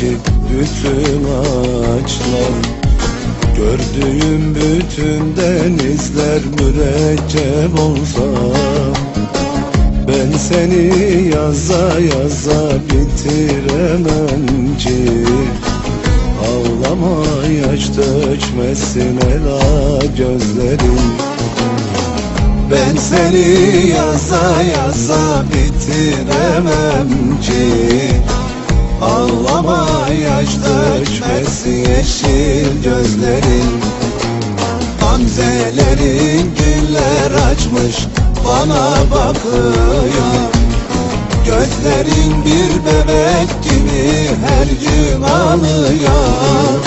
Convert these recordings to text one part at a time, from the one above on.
ki bütün ağaçlar Gördüğüm bütün denizler mürekkep olsa Ben seni yaza yaza bitiremem ki. Ağlama yaş dökmesin ela gözlerin Ben seni yaza yaza bitiremem ki Ağlama yaş dökmesin yeşil gözlerin. Gamzelerin güller açmış bana bakıyor. Gözlerin bir bebek gibi her gün ağlıyor.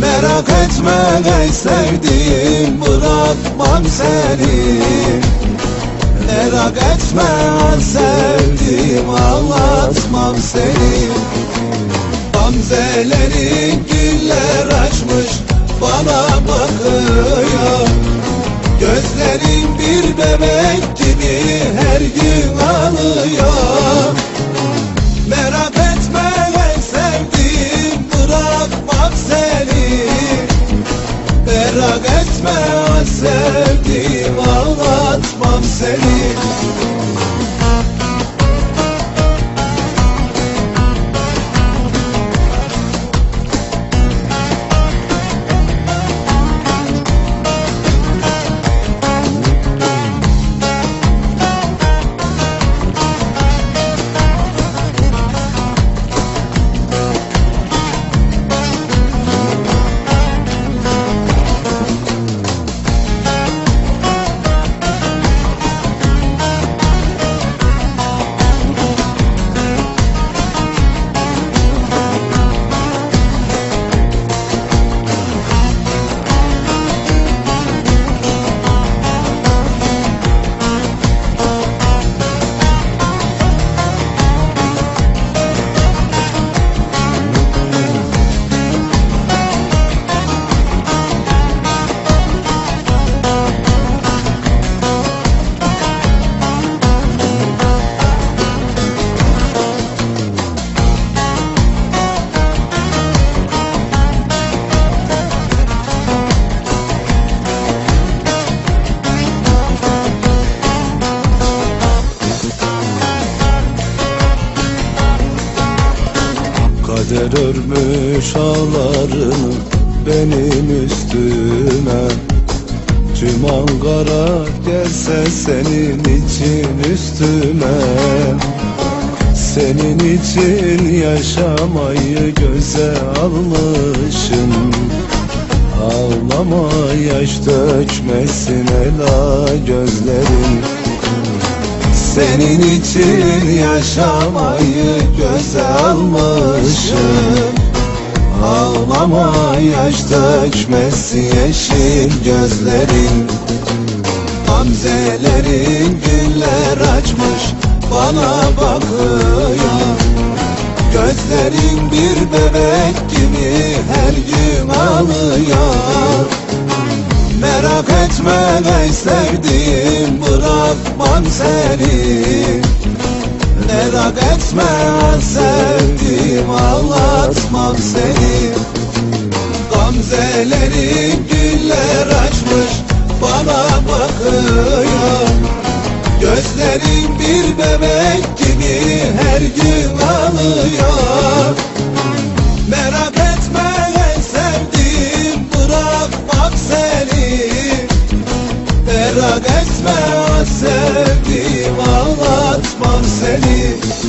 Merak etme ey sevdiğim bırakmam seni Merak etme sevdiğim ağlatmam seni. Gamzelerin güller açmış Kader örmüş ağlarını benim üstüme. Tüm Ankara gelse senin için üstüme. Senin için yaşamayı göze almışım. Ağlama yaş dökmesin ela gözlerin senin için yaşamayı göze almışım. Ağlama yaş dökmesi yeşil gözlerin. Gamzelerin güller açmış bana bakıyor. Gözlerin bir bebek gibi her gün ağlıyor. Merak etme ey sevdiğim bırakmam seni. Merak etme sevdiğim ağlatmam seni Gamzelerin güller açmış bana bakıyor. Gözlerin bir bebek gibi her gün ağlıyor. Merak etme ey sevdiğim bırakmam seni. Merak etme seni